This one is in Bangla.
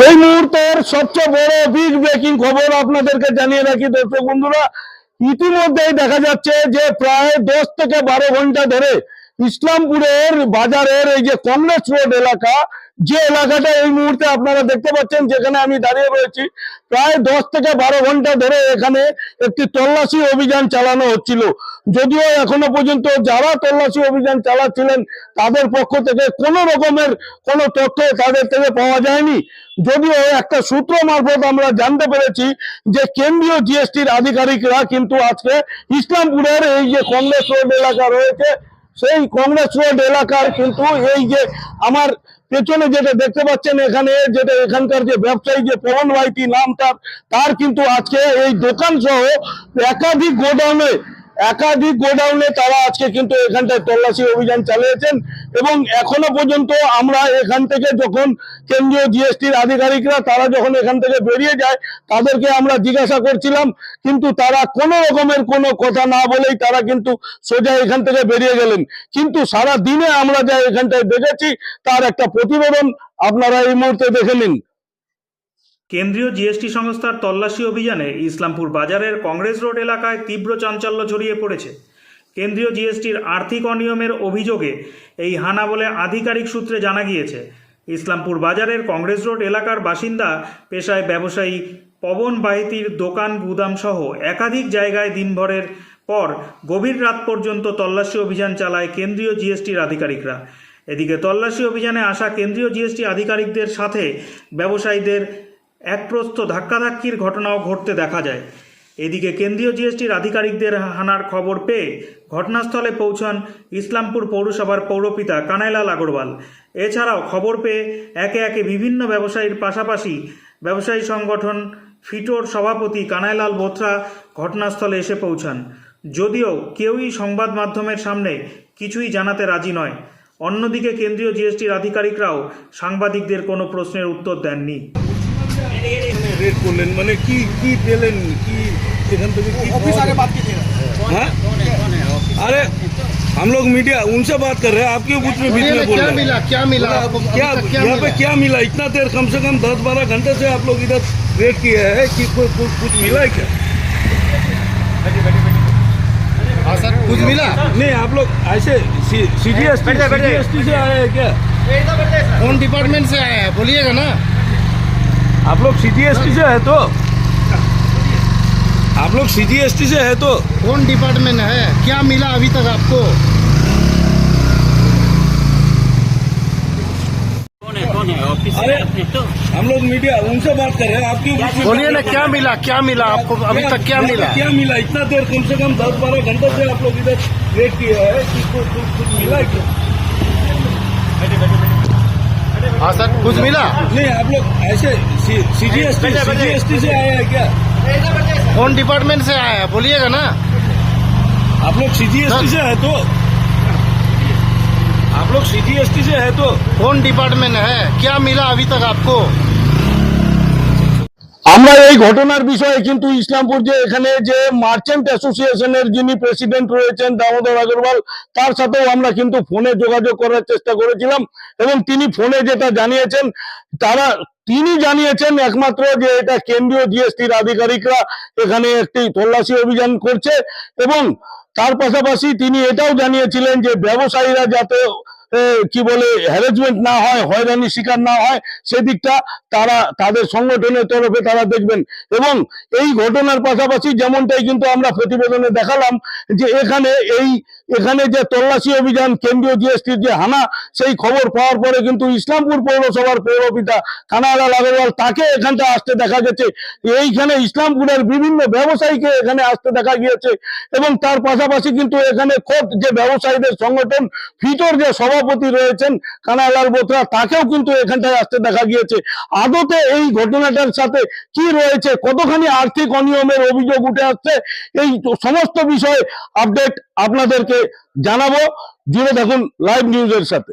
এই মুহূর্তের সবচেয়ে বড় বিগ ব্রেকিং খবর আপনাদেরকে জানিয়ে রাখি দর্শক বন্ধুরা, ইতিমধ্যেই দেখা যাচ্ছে যে প্রায় দশ থেকে বারো ঘণ্টা ধরে ইসলামপুরের বাজারের এই যে কংগ্রেস রোড এলাকা, যে এলাকাটা এই মুহূর্তে আপনারা দেখতে পাচ্ছেন, যেখানে আমি দাঁড়িয়ে রয়েছি, প্রায় দশ থেকে বারো ঘণ্টা ধরে এখানে একটি তল্লাশি অভিযান চালানো হচ্ছিল। যদিও এখনও পর্যন্ত যারা তল্লাশি অভিযান চালাচ্ছিলেন, তাদের পক্ষ থেকে কোনো রকমের কোনো তথ্য তাদের থেকে পাওয়া যায়নি। যদিও একটা সূত্র মারফত আমরা জানতে পেরেছি যে কেন্দ্রীয় জিএসটির আধিকারিকরা কিন্তু আজকে ইসলামপুরের এই যে কংগ্রেস রোড এলাকা রয়েছে সেই কংগ্রেস রোড এলাকার কিন্তু এই যে আমার পেছনে যেটা দেখতে পাচ্ছেন এখানে, যেটা এখানকার যে ব্যবসায়ী যে পবন ভাইটি নাম তার তার কিন্তু আজকে এই দোকান সহ একাধিক গোডাউনে একাধিক গোডাউনে তারা আজকে কিন্তু এখানটায় তল্লাশি অভিযান চালিয়েছেন এবং এখনও পর্যন্ত আমরা এখান থেকে যখন কেন্দ্রীয় জিএসটির আধিকারিকরা তারা যখন এখান থেকে বেরিয়ে যায়, তাদেরকে আমরা জিজ্ঞাসা করছিলাম, কিন্তু তারা কোনো রকমের কোনো কথা না বলেই তারা কিন্তু সোজা এখান থেকে বেরিয়ে গেলেন। কিন্তু সারা দিনে আমরা যা এখানটায় দেখেছি, তার একটা প্রতিবেদন আপনারা এই মুহূর্তে দেখে নিন। কেন্দ্রীয় জিএসটি সংস্থার তল্লাশি অভিযানে ইসলামপুর বাজারের কংগ্রেস রোড এলাকায় তীব্র চাঞ্চল্য ছড়িয়ে পড়েছে। কেন্দ্রীয় জিএসটির আর্থিক অনিয়মের অভিযোগে এই হানা বলে আধিকারিক সূত্রে জানা গিয়েছে। ইসলামপুর বাজারের কংগ্রেস রোড এলাকার বাসিন্দা, পেশায় ব্যবসায়ী পবন বাহিতির দোকান, গুদাম সহ একাধিক জায়গায় দিনভরের পর গভীর রাত পর্যন্ত তল্লাশি অভিযান চালায় কেন্দ্রীয় জিএসটির আধিকারিকরা। এদিকে তল্লাশি অভিযানে আসা কেন্দ্রীয় জিএসটি আধিকারিকদের সাথে ব্যবসায়ীদের একপ্রস্থ ধাক্কাধাক্কির ঘটনাও ঘটতে দেখা যায়। এদিকে কেন্দ্রীয় জিএসটির আধিকারিকদের হানার খবর পেয়ে ঘটনাস্থলে পৌঁছান ইসলামপুর পৌরসভার পৌরপিতা কানাইলাল আগরওয়াল। এছাড়াও খবর পেয়ে একে একে বিভিন্ন ব্যবসায়ীর পাশাপাশি ব্যবসায়ী সংগঠন ফিটোর সভাপতি কানাইলাল বোথরা ঘটনাস্থলে এসে পৌঁছান। যদিও কেউই সংবাদ মাধ্যমের সামনে কিছুই জানাতে রাজি নয়। অন্যদিকে কেন্দ্রীয় জিএসটির আধিকারিকরাও সাংবাদিকদের কোনো প্রশ্নের উত্তর দেননি। রেড করলেন মানে কি কি পেলেন কি এখান থেকে কি ऑफिस आगे बात कीजिए हाँ? अरे हम लोग मीडिया उनसे बात कर रहे हैं आप क्यों कुछ में बीच में बोल क्या रहे हैं मिला क्या मिला आपको अभी क्या तक क्या यहाँ पे मिला क्या मिला इतना देर कम से कम दस बारह घंटे से आप लोग इधर वेट किए हैं कि कोई कुछ कुछ मिला है क्या हाँ सर कुछ मिला नहीं आप लोग ऐसे सी डी एस टी से आए हैं क्या कौन डिपार्टमेंट से आया है बोलिएगा ना आप लोग सी से है तो? आप लोग सी से है तो? कौन डिपार्टमेंट है? क्या मिला अभी तक आपको? अरे हम लोग मीडिया उनसे बात कर रहे हैं। आप क्यों बीच में बोलिए ना क्या मिला क्या मिला आपको? अभी तक क्या मिला? क्या मिला? इतना देर कम से कम दस बारह घंटे से आप लोग इधर वेट किए हैं कि कुछ कुछ कुछ मिला क्या? हाँ सर कुछ मिला? नहीं आप लोग ऐसे सी जी एस टी से आए हैं क्या? कौन डिपार्टमेंट से आया है? बोलिएगा ना। आप लोग सी जी एस टी से है तो। आप लोग सी जी एस टी से है तो। कौन डिपार्टमेंट है? क्या मिला अभी तक आपको? আমরা এই ঘটনার বিষয়ে কিন্তু ইসলামপুর যে এখানে যে মার্চেন্ট অ্যাসোসিয়েশনের যিনি প্রেসিডেন্ট রয়েছেন দামোদর আগরওয়াল, তার সাথেও আমরা কিন্তু ফোনে যোগাযোগ করার চেষ্টা করেছিলাম এবং তিনি ফোনে যেটা জানিয়েছেন, তারা, তিনি জানিয়েছেন একমাত্র যে এটা কেন্দ্রীয় জিএসটির আধিকারিকরা এখানে একটি তল্লাশি অভিযান করছে এবং তার পাশাপাশি তিনি এটাও জানিয়েছিলেন যে ব্যবসায়ীরা যাতে কি বলে হ্যারাসমেন্ট না হয় হয়রানি শিকার না হয়, সেদিকটা তারা, তাদের সংগঠনের তরফে তারা দেখবেন। এবং এই ঘটনার পাশাপাশি যেমনটাই কিন্তু আমরা প্রতিবেদনে দেখালাম যে এখানে এই এখানে যে তল্লাশি অভিযান, কেন্দ্রীয় জিএসটির যে হানা, সেই খবর পাওয়ার পরে কিন্তু ইসলামপুর পৌরসভার পৌরপিতা কানালাল আগরওয়াল তাকে এখানটা আসতে দেখা গেছে। এইখানে ইসলামপুরের বিভিন্ন ব্যবসায়ীকে এখানে আসতে দেখা গিয়েছে এবং তার পাশাপাশি কিন্তু এখানে খোদ যে ব্যবসায়ীদের সংগঠন ফিটোর যে সভাপতি রয়েছেন কানালাল বোতরা, তাকেও কিন্তু এখানটায় আসতে দেখা গিয়েছে। আদতে এই ঘটনাটার সাথে কি রয়েছে, কতখানি আর্থিক অনিয়মের অভিযোগ উঠে আসছে, এই সমস্ত বিষয়ে আপডেট আপনাদেরকে জানাব। জুড়ে থাকুন লাইভ নিউজের সাথে।